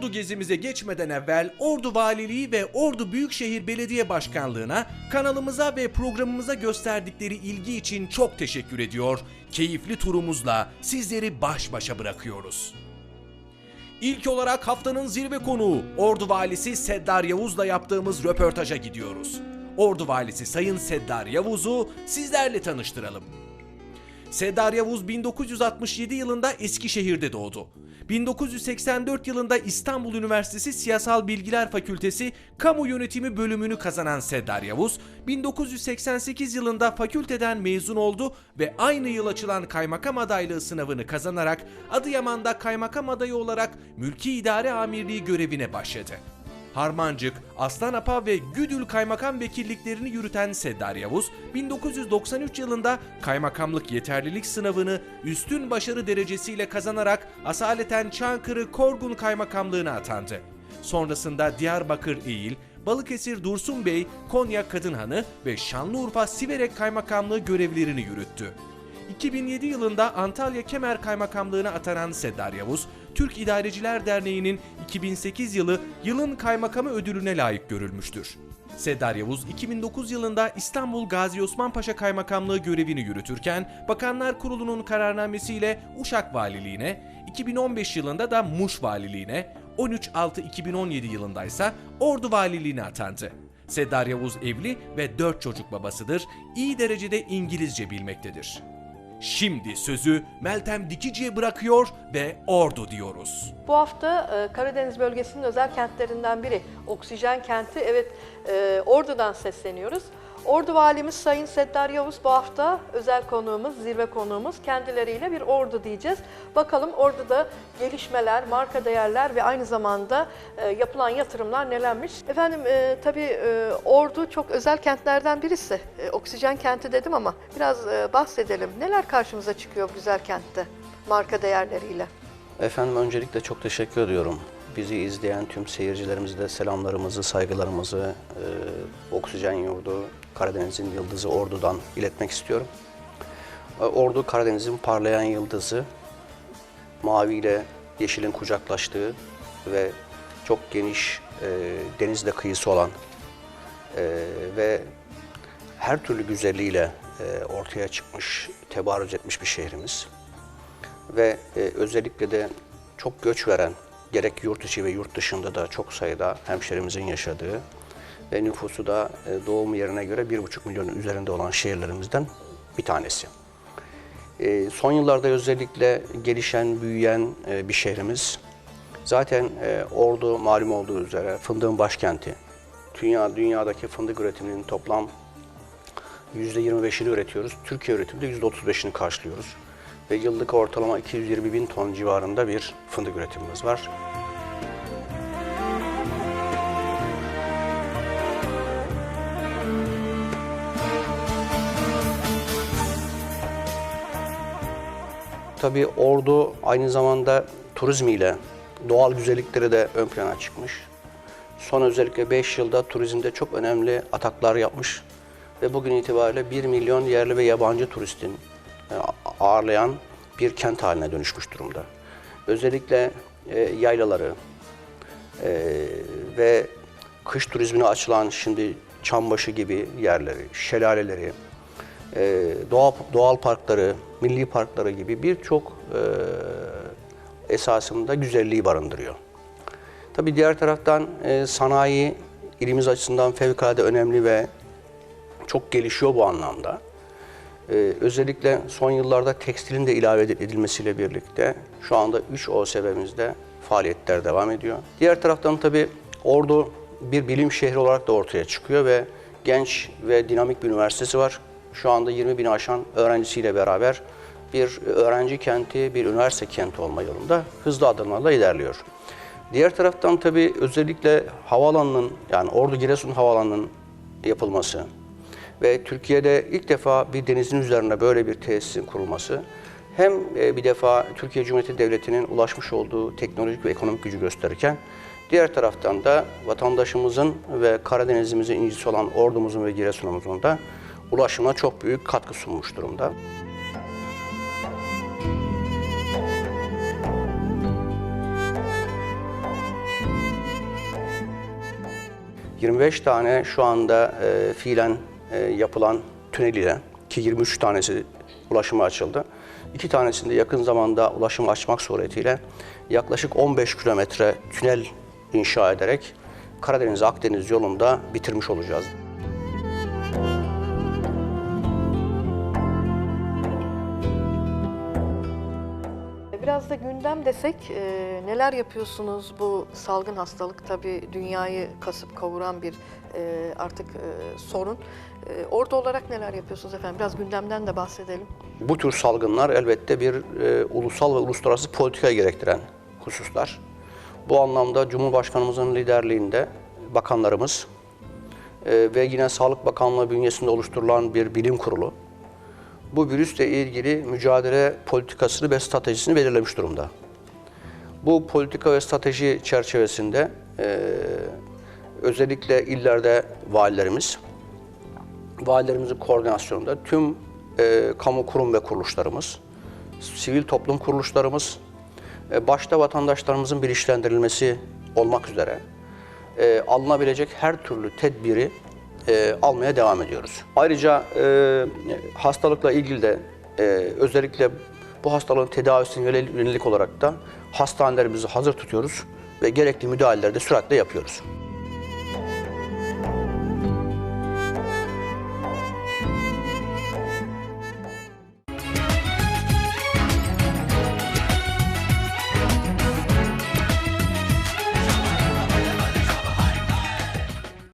Ordu gezimize geçmeden evvel Ordu Valiliği ve Ordu Büyükşehir Belediye Başkanlığı'na kanalımıza ve programımıza gösterdikleri ilgi için çok teşekkür ediyor. Keyifli turumuzla sizleri baş başa bırakıyoruz. İlk olarak haftanın zirve konuğu Ordu Valisi Seddar Yavuz'la yaptığımız röportaja gidiyoruz. Ordu Valisi Sayın Seddar Yavuz'u sizlerle tanıştıralım. Seddar Yavuz 1967 yılında Eskişehir'de doğdu. 1984 yılında İstanbul Üniversitesi Siyasal Bilgiler Fakültesi Kamu Yönetimi bölümünü kazanan Seddar Yavuz, 1988 yılında fakülteden mezun oldu ve aynı yıl açılan kaymakam adaylığı sınavını kazanarak Adıyaman'da kaymakam adayı olarak Mülki İdare Amirliği görevine başladı. Harmancık, Aslanapa ve Güdül kaymakam vekilliklerini yürüten Seddar Yavuz, 1993 yılında kaymakamlık yeterlilik sınavını üstün başarı derecesiyle kazanarak asaleten Çankırı Korgun kaymakamlığına atandı. Sonrasında Diyarbakır İl, Balıkesir Dursun Bey, Konya Kadınhanı ve Şanlıurfa Siverek kaymakamlığı görevlerini yürüttü. 2007 yılında Antalya Kemer Kaymakamlığına atanan Seddar Yavuz, Türk İdareciler Derneği'nin 2008 yılı Yılın Kaymakamı ödülüne layık görülmüştür. Seddar Yavuz 2009 yılında İstanbul Gazi Osman Paşa Kaymakamlığı görevini yürütürken Bakanlar Kurulu'nun kararnamesiyle Uşak Valiliğine, 2015 yılında da Muş Valiliğine, 13-6-2017 yılında ise Ordu Valiliğine atandı. Seddar Yavuz evli ve 4 çocuk babasıdır, iyi derecede İngilizce bilmektedir. Şimdi sözü Meltem Dikici'ye bırakıyor ve Ordu diyoruz. Bu hafta e, Karadeniz bölgesinin özel kentlerinden biri Oksijen Kenti. Evet, e, Ordu'dan sesleniyoruz. Ordu Valimiz Sayın Seddar Yavuz bu hafta özel konuğumuz, zirve konuğumuz. Kendileriyle bir ordu diyeceğiz. Bakalım orduda gelişmeler, marka değerler ve aynı zamanda e, yapılan yatırımlar nelermiş? Efendim e, tabii e, Ordu çok özel kentlerden birisi. E, oksijen kenti dedim ama biraz e, bahsedelim. Neler karşımıza çıkıyor güzel kentte marka değerleriyle? Efendim öncelikle çok teşekkür ediyorum. Bizi izleyen tüm seyircilerimize de selamlarımızı, saygılarımızı e, Oksijen Yurdu, Karadeniz'in Yıldızı Ordu'dan iletmek istiyorum. E, Ordu Karadeniz'in parlayan yıldızı, mavi ile yeşilin kucaklaştığı ve çok geniş e, denizle kıyısı olan e, ve her türlü güzelliğiyle e, ortaya çıkmış, tebarüz etmiş bir şehrimiz ve e, özellikle de çok göç veren gerek yurt içi ve yurt dışında da çok sayıda hemşerimizin yaşadığı ve nüfusu da e, doğum yerine göre 1,5 milyonun üzerinde olan şehirlerimizden bir tanesi. E, son yıllarda özellikle gelişen, büyüyen e, bir şehrimiz. Zaten Ordu malum olduğu üzere fındığın başkenti. Dünya dünyadaki fındık üretiminin toplam %25'ini üretiyoruz. Türkiye üretiminde %35'ini karşılıyoruz. Ve yıllık ortalama 220 bin ton civarında bir fındık üretimimiz var. Tabii Ordu aynı zamanda turizmiyle doğal güzellikleri de ön plana çıkmış. Son özellikle 5 yılda turizmde çok önemli ataklar yapmış ve bugün itibariyle 1 milyon yerli ve yabancı turistin ağırlayan bir kent haline dönüşmüş durumda. Özellikle e, yaylaları e, ve kış turizmine açılan şimdi Çambaşı gibi yerleri, şelaleleri, e, doğal, doğal parkları, milli parkları gibi birçok e, esasında güzelliği barındırıyor. Tabii diğer taraftan e, sanayi ilimiz açısından fevkalade önemli ve çok gelişiyor bu anlamda. Ee, özellikle son yıllarda tekstilin de ilave edilmesiyle birlikte şu anda 3 OSB'mizde faaliyetler devam ediyor. Diğer taraftan tabii Ordu bir bilim şehri olarak da ortaya çıkıyor ve genç ve dinamik bir üniversitesi var. Şu anda 20 bin aşan öğrencisiyle beraber bir öğrenci kenti, bir üniversite kenti olma yolunda hızlı adımlarla ilerliyor. Diğer taraftan tabii özellikle havaalanının yani Ordu Giresun Havaalanı'nın yapılması, ve Türkiye'de ilk defa bir denizin üzerine böyle bir tesisin kurulması hem e, bir defa Türkiye Cumhuriyeti Devleti'nin ulaşmış olduğu teknolojik ve ekonomik gücü gösterirken diğer taraftan da vatandaşımızın ve Karadeniz'imizin incisi olan ordumuzun ve Giresun'umuzun da ulaşımına çok büyük katkı sunmuş durumda. 25 tane şu anda e, fiilen yapılan tünel ile ki 23 tanesi ulaşıma açıldı. İki tanesinde yakın zamanda ulaşımı açmak suretiyle yaklaşık 15 kilometre tünel inşa ederek Karadeniz-Akdeniz yolunda bitirmiş olacağız. Biraz da gündem desek e, neler yapıyorsunuz bu salgın hastalık tabii dünyayı kasıp kavuran bir e, artık e, sorun. E, orada olarak neler yapıyorsunuz efendim? Biraz gündemden de bahsedelim. Bu tür salgınlar elbette bir e, ulusal ve uluslararası politika gerektiren hususlar. Bu anlamda Cumhurbaşkanımızın liderliğinde bakanlarımız e, ve yine Sağlık Bakanlığı bünyesinde oluşturulan bir bilim kurulu bu virüsle ilgili mücadele politikasını ve stratejisini belirlemiş durumda. Bu politika ve strateji çerçevesinde e, özellikle illerde valilerimiz, valilerimizin koordinasyonunda tüm e, kamu kurum ve kuruluşlarımız, sivil toplum kuruluşlarımız, e, başta vatandaşlarımızın bilinçlendirilmesi olmak üzere e, alınabilecek her türlü tedbiri e, almaya devam ediyoruz. Ayrıca e, hastalıkla ilgili de e, özellikle bu hastalığın tedavisine yönelik olarak da hastanelerimizi hazır tutuyoruz ve gerekli müdahaleleri de süratle yapıyoruz.